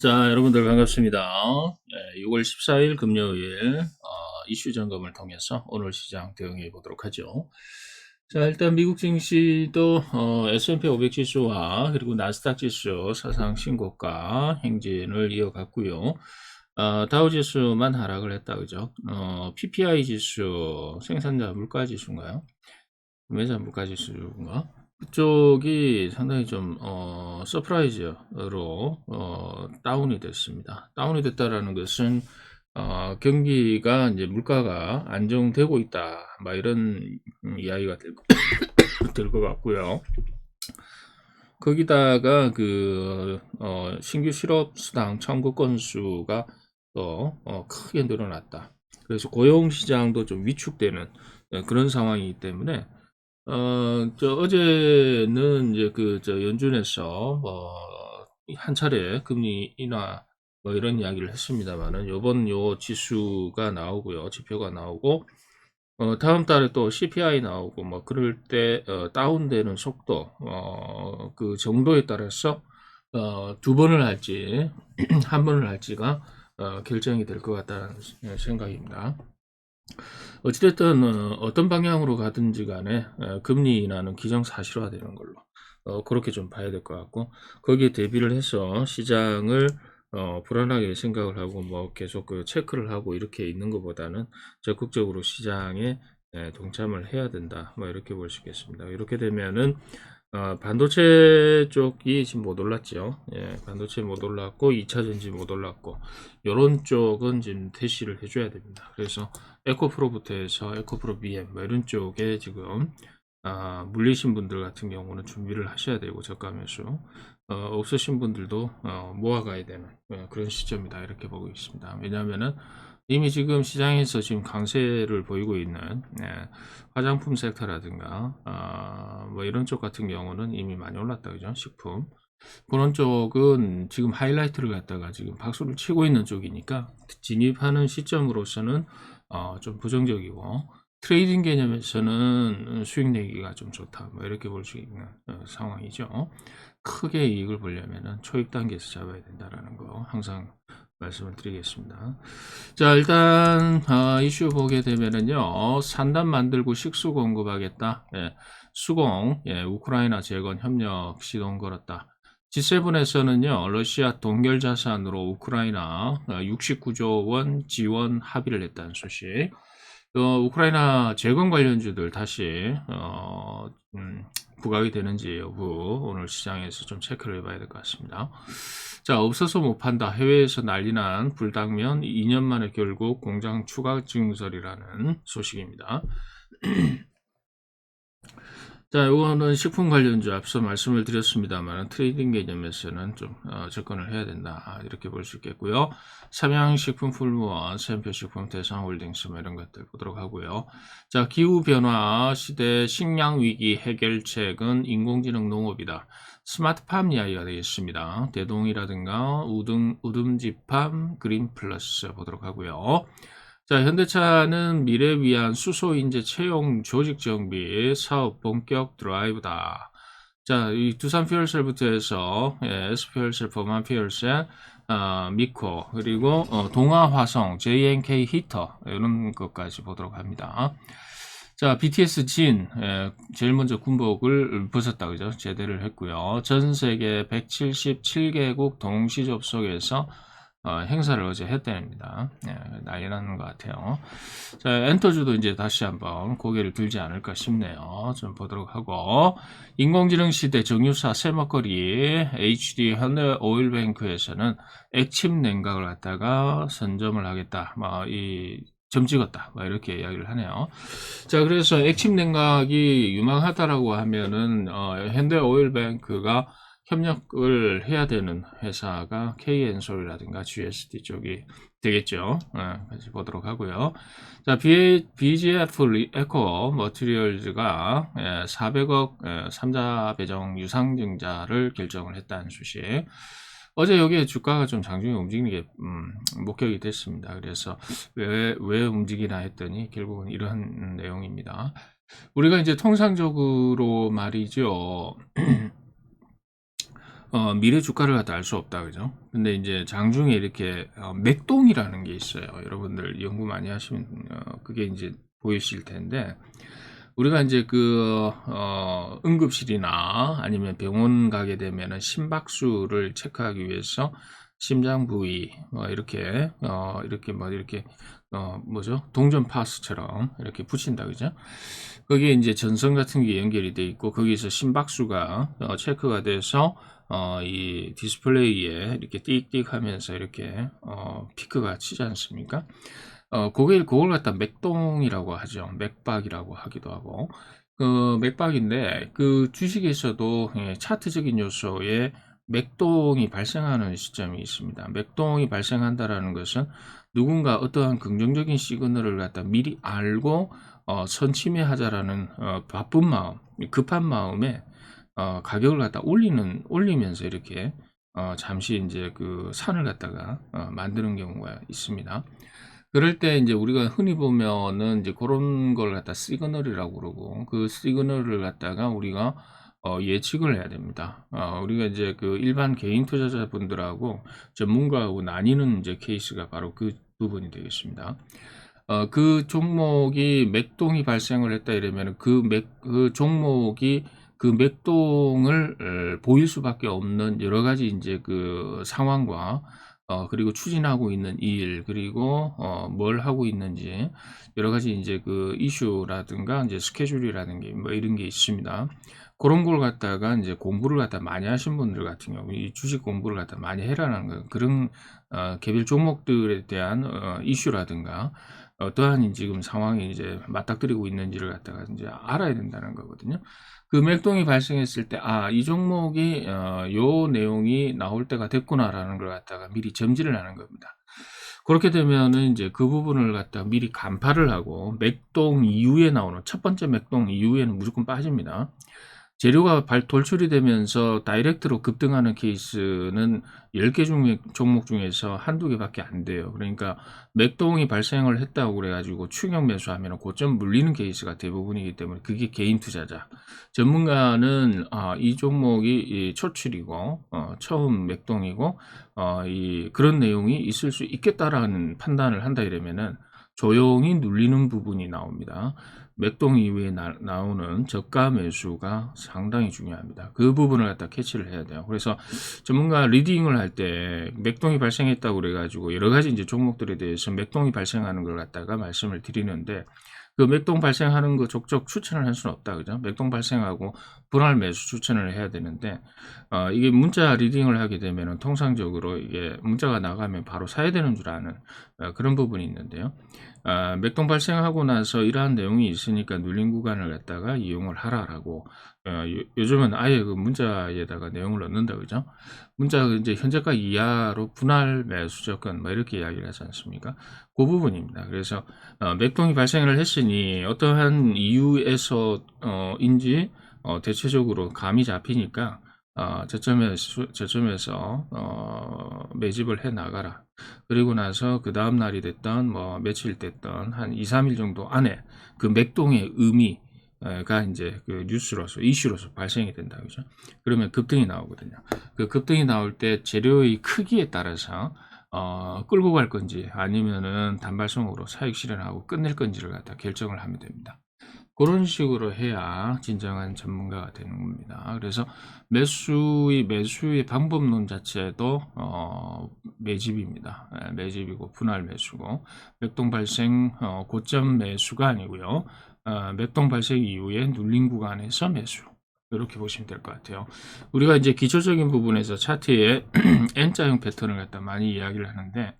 자, 여러분들 반갑습니다. 예, 6월 14일 금요일 어, 이슈 점검을 통해서 오늘 시장 대응해 보도록 하죠. 자, 일단 미국 증시도 어, S&P 500 지수와 그리고 나스닥 지수 사상 신고가 행진을 이어갔고요. 어, 다우 지수만 하락을 했다 그죠? 어, PPI 지수 생산자 물가 지수인가요? 매자 물가 지수인가? 그쪽이 상당히 좀, 어, 서프라이즈로, 어, 다운이 됐습니다. 다운이 됐다라는 것은, 어, 경기가 이제 물가가 안정되고 있다. 막 이런 음, 이야기가 될, 될것 같고요. 거기다가 그, 어, 신규 실업 수당 청구 건수가 또, 어, 크게 늘어났다. 그래서 고용 시장도 좀 위축되는 어, 그런 상황이기 때문에, 어, 저 어제는 이제 그 저 연준에서 뭐 한 차례 금리 인하 뭐 이런 이야기를 했습니다만은 요번 요 지수가 나오고요. 지표가 나오고 어, 다음 달에 또 CPI 나오고 뭐 그럴 때 어, 다운되는 속도 어, 그 정도에 따라서 어, 두 번을 할지 한 번을 할지가 어, 결정이 될 것 같다는 생각입니다. 어찌됐든 어, 어떤 방향으로 가든지 간에 어, 금리 인하는 기정사실화 되는 걸로 어, 그렇게 좀 봐야 될 것 같고 거기에 대비를 해서 시장을 어, 불안하게 생각을 하고 뭐 계속 그 체크를 하고 이렇게 있는 것보다는 적극적으로 시장에 예, 동참을 해야 된다. 뭐 이렇게 볼 수 있겠습니다. 이렇게 되면은 어, 반도체 쪽이 지금 못 올랐죠. 예, 반도체 못 올랐고 2차 전지 못 올랐고 요런 쪽은 지금 대시를 해줘야 됩니다. 그래서 에코프로부터 해서 에코프로 BM 뭐 이런 쪽에 지금 아, 물리신 분들 같은 경우는 준비를 하셔야 되고 저가 매수 어, 없으신 분들도 어, 모아가야 되는 어, 그런 시점이다 이렇게 보고 있습니다. 왜냐하면은 이미 지금 시장에서 지금 강세를 보이고 있는 예, 화장품 섹터라든가 어, 뭐 이런 쪽 같은 경우는 이미 많이 올랐다 그죠? 식품. 그런 쪽은 지금 하이라이트를 갖다가 지금 박수를 치고 있는 쪽이니까 진입하는 시점으로서는 어, 좀 부정적이고 트레이딩 개념에서는 수익 내기가 좀 좋다 뭐 이렇게 볼 수 있는 어, 상황이죠. 크게 이익을 보려면 초입 단계에서 잡아야 된다라는 거 항상 말씀을 드리겠습니다. 자, 일단 어, 이슈 보게 되면은요. 산단 만들고 식수 공급하겠다. 예, 수공, 예, 우크라이나 재건 협력 시동 걸었다. G7에서는요. 러시아 동결 자산으로 우크라이나 69조 어, 원 지원 합의를 했다는 소식. 어, 우크라이나 재건 관련주들 다시 어, 음, 부각이 되는지 여부 오늘 시장에서 좀 체크를 해봐야 될 것 같습니다. 자, 없어서 못 판다. 해외에서 난리난 불당면 2년 만에 결국 공장 추가 증설이라는 소식입니다. 자, 이거는 식품 관련주 앞서 말씀을 드렸습니다만 트레이딩 개념에서는 좀 어, 접근을 해야 된다 이렇게 볼 수 있겠고요. 삼양식품 풀무원, 샘표식품 대상홀딩스 뭐 이런 것들 보도록 하고요. 자, 기후 변화 시대 식량 위기 해결책은 인공지능 농업이다. 스마트팜 이야기가 되겠습니다. 대동이라든가 우등 우듬지팜 그린 플러스 보도록 하고요. 자, 현대차는 미래 위한 수소 인재 채용 조직 정비 사업 본격 드라이브다. 자, 이 두산 퓨얼셀부터 해서 예, S 퓨얼셀, 범한 퓨얼셀, 어, 미코 그리고 어, 동아 화성, JNK 히터 이런 것까지 보도록 합니다. 자, BTS 진 예, 제일 먼저 군복을 벗었다 그죠? 제대를 했고요. 전 세계 177개국 동시 접속에서 어, 행사를 어제 했다입니다. 예, 난리 나는 것 같아요. 자, 엔터주도 이제 다시 한번 고개를 들지 않을까 싶네요. 좀 보도록 하고, 인공지능 시대 정유사 새먹거리 HD 현대 오일뱅크에서는 액침 냉각을 갖다가 선점을 하겠다. 뭐, 이, 점 찍었다. 뭐 이렇게 이야기를 하네요. 자, 그래서 액침 냉각이 유망하다라고 하면은, 어, 현대 오일뱅크가 협력을 해야 되는 회사가 KN솔이라든가 GSD 쪽이 되겠죠. 네, 보도록 하고요. 자, BGF 에코 머티리얼즈가 400억 예, 3자 배정 유상증자를 결정을 했다는 소식. 어제 여기에 주가가 좀 장중에 움직이는 게 음, 목격이 됐습니다. 그래서 왜, 왜 움직이나 했더니 결국은 이런 내용입니다. 우리가 이제 통상적으로 말이죠. 어, 미래 주가를 갖다 알 수 없다 그죠? 근데 이제 장중에 이렇게 어, 맥동이라는 게 있어요. 여러분들 연구 많이 하시면 어, 그게 이제 보이실 텐데 우리가 이제 그 어, 응급실이나 아니면 병원 가게 되면은 심박수를 체크하기 위해서 심장 부위 뭐 이렇게 어 이렇게 뭐 이렇게 어 뭐죠? 동전 파스처럼 이렇게 붙인다 그죠? 거기에 이제 전선 같은 게 연결이 돼 있고 거기서 심박수가 어, 체크가 돼서 어 이 디스플레이에 이렇게 띡띡 하면서 이렇게 어 피크가 치지 않습니까? 어 그걸 그걸 갖다 맥동이라고 하죠. 맥박이라고 하기도 하고. 그 맥박인데 그 주식에서도 예, 차트적인 요소에 맥동이 발생하는 시점이 있습니다. 맥동이 발생한다라는 것은 누군가 어떠한 긍정적인 시그널을 갖다 미리 알고 어, 선침해하자라는 어, 바쁜 마음, 급한 마음에 어, 가격을 갖다 올리는 올리면서 이렇게 어, 잠시 이제 그 산을 갖다가 어, 만드는 경우가 있습니다. 그럴 때 이제 우리가 흔히 보면은 이제 그런 걸 갖다 시그널이라고 그러고 그 시그널을 갖다가 우리가 어, 예측을 해야 됩니다. 어, 우리가 이제 그 일반 개인 투자자분들하고 전문가하고 나뉘는 이제 케이스가 바로 그 부분이 되겠습니다. 어, 그 종목이 맥동이 발생을 했다 이러면 그 맥, 그 종목이 그 맥동을 어, 보일 수밖에 없는 여러 가지 이제 그 상황과 어, 그리고 추진하고 있는 일, 그리고, 어, 뭘 하고 있는지, 여러 가지 이제 그 이슈라든가, 이제 스케줄이라는 게, 뭐 이런 게 있습니다. 그런 걸 갖다가 이제 공부를 갖다 많이 하신 분들 같은 경우, 이 주식 공부를 갖다 많이 해라는 거, 그런, 어, 개별 종목들에 대한, 어, 이슈라든가, 어떠한 지금 상황이 이제 맞닥뜨리고 있는지를 갖다가 이제 알아야 된다는 거거든요. 그 맥동이 발생했을 때, 아, 이 종목이, 어, 요 내용이 나올 때가 됐구나라는 걸 갖다가 미리 점지를 하는 겁니다. 그렇게 되면은 이제 그 부분을 갖다가 미리 간파를 하고, 맥동 이후에 나오는, 첫 번째 맥동 이후에는 무조건 빠집니다. 재료가 발, 돌출이 되면서 다이렉트로 급등하는 케이스는 10개 중에, 종목 중에서 한두 개밖에 안 돼요. 그러니까 맥동이 발생을 했다고 그래가지고 추격 매수하면 고점 물리는 케이스가 대부분이기 때문에 그게 개인 투자자. 전문가는 아, 이 종목이 이 초출이고 어, 처음 맥동이고 어, 이 그런 내용이 있을 수 있겠다라는 판단을 한다 이러면은 조용히 눌리는 부분이 나옵니다. 맥동 이후에 나, 오는 저가 매수가 상당히 중요합니다. 그 부분을 갖다 캐치를 해야 돼요. 그래서 전문가 리딩을 할 때 맥동이 발생했다고 그래가지고 여러 가지 이제 종목들에 대해서 맥동이 발생하는 걸 갖다가 말씀을 드리는데 그 맥동 발생하는 거 족족 추천을 할 수는 없다. 그죠? 맥동 발생하고 분할 매수 추천을 해야 되는데, 어, 이게 문자 리딩을 하게 되면은 통상적으로 이게 문자가 나가면 바로 사야 되는 줄 아는 어, 그런 부분이 있는데요. 어, 맥동 발생하고 나서 이러한 내용이 있으니까 눌린 구간을 갖다가 이용을 하라라고 어, 요, 즘은 아예 그 문자에다가 내용을 넣는다 그죠? 문자 이제 현재가 이하로 분할 매수 조건 뭐 이렇게 이야기를 하지 않습니까? 그 부분입니다. 그래서 어, 맥동이 발생을 했으니 어떠한 이유에서인지 어, 대체적으로 감이 잡히니까 어, 저점에서, 저점에서 어, 매집을 해 나가라. 그리고 나서 그 다음 날이 됐던 뭐 며칠 됐던 한 2, 3일 정도 안에 그 맥동의 의미 가 이제 그 뉴스로서 이슈로서 발생이 된다 그죠 그러면 급등이 나오거든요 그 급등이 나올 때 재료의 크기에 따라서 어, 끌고 갈 건지 아니면은 단발성으로 사익 실현하고 끝낼 건지를 갖다 결정을 하면 됩니다 그런 식으로 해야 진정한 전문가가 되는 겁니다. 그래서 매수의 매수의 방법론 자체도 어, 매집입니다. 네, 매집이고 분할 매수고 맥동 발생 어, 고점 매수가 아니고요. 어, 맥동 발생 이후에 눌린 구간에서 매수. 이렇게 보시면 될 것 같아요. 우리가 이제 기초적인 부분에서 차트에 N자형 패턴을 갖다 많이 이야기를 하는데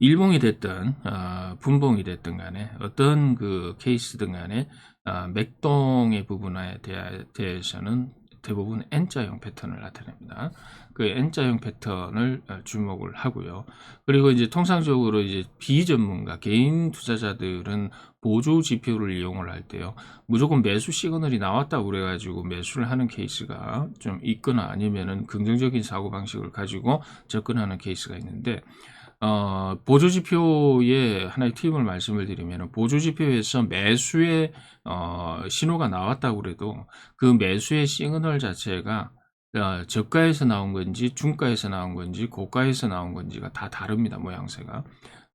일봉이 됐든 어, 분봉이 됐든 간에 어떤 그 케이스든 간에 어, 맥동의 부분에 대해, 서는 대부분 N자형 패턴을 나타냅니다. 그 N자형 패턴을 어, 주목을 하고요. 그리고 이제 통상적으로 이제 비전문가 개인 투자자들은 보조 지표를 이용을 할 때요. 무조건 매수 시그널이 나왔다고 그래가지고 매수를 하는 케이스가 좀 있거나 아니면은 긍정적인 사고 방식을 가지고 접근하는 케이스가 있는데 어, 보조지표의 하나의 팁을 말씀을 드리면 보조지표에서 매수의 어, 신호가 나왔다고 그래도 그 매수의 시그널 자체가 어, 저가에서 나온 건지 중가에서 나온 건지 고가에서 나온 건지가 다 다릅니다 모양새가.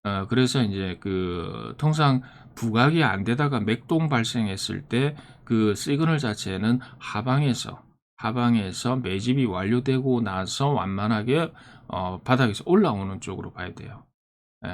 어, 그래서 이제 그 통상 부각이 안 되다가 맥동 발생했을 때 그 시그널 자체는 하방에서 하방에서 매집이 완료되고 나서 완만하게 어, 바닥에서 올라오는 쪽으로 봐야 돼요. 예,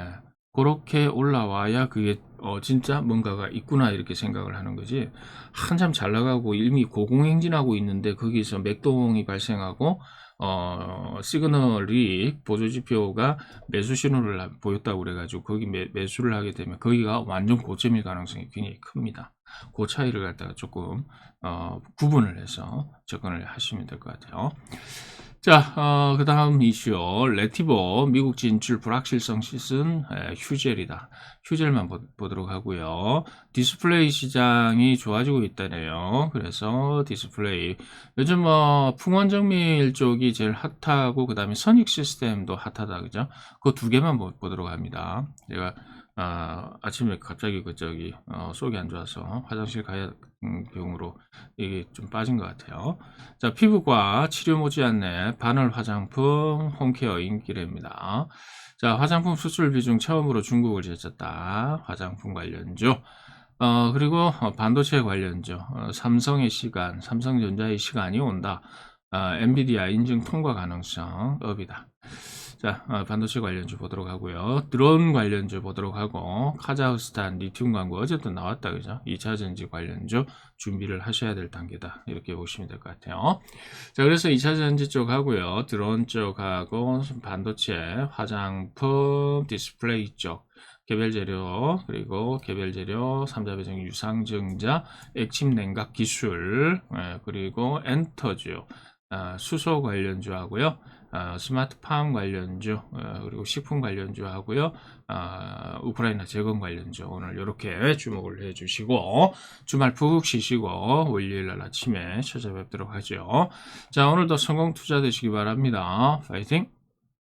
그렇게 올라와야 그게 어, 진짜 뭔가가 있구나 이렇게 생각을 하는 거지. 한참 잘 나가고 이미 고공행진하고 있는데 거기서 맥동이 발생하고 어, 시그널이 보조지표가 매수 신호를 보였다고 그래가지고 거기 매, 매수를 하게 되면 거기가 완전 고점일 가능성이 굉장히 큽니다. 그 차이를 갖다가 조금 어, 구분을 해서 접근을 하시면 될 것 같아요. 자, 어, 그 다음 이슈, 레티버, 미국 진출 불확실성 시즌, 에, 휴젤이다. 휴젤만 보, 보도록 하고요. 디스플레이 시장이 좋아지고 있다네요. 그래서 디스플레이. 요즘 뭐, 풍원 정밀 쪽이 제일 핫하고, 그 다음에 선익 시스템도 핫하다, 그죠? 그 두 개만 보, 보도록 합니다. 제가, 아, 아침에 갑자기 그 저기, 어, 속이 안 좋아서 화장실 가야 음, 경우로 이게 좀 빠진 것 같아요. 자, 피부과 치료 못지않네 바늘 화장품 홈케어 인기래입니다. 자, 화장품 수출 비중 처음으로 중국을 제쳤다. 화장품 관련주. 어, 그리고 어, 반도체 관련주. 어, 삼성의 시간, 삼성전자의 시간이 온다. 어, 엔비디아 인증 통과 가능성 업이다. 자, 어, 반도체 관련주 보도록 하고요. 드론 관련주 보도록 하고, 카자흐스탄 리튬 광고 어제도 나왔다, 그죠? 2차 전지 관련주 준비를 하셔야 될 단계다. 이렇게 보시면 될 것 같아요. 자, 그래서 2차 전지 쪽 하고요. 드론 쪽하고, 반도체, 화장품, 디스플레이 쪽, 개별 재료, 그리고 개별 재료, 3자 배정 유상증자, 액침 냉각 기술, 예, 그리고 엔터주, 아, 수소 관련주 하고요. 아, 스마트팜 관련주, 어, 그리고 식품 관련주 하고요. 아, 우크라이나 재건 관련주 오늘 이렇게 주목을 해주시고 주말 푹 쉬시고 월요일 날 아침에 찾아뵙도록 하죠. 자 오늘도 성공 투자 되시기 바랍니다. 파이팅!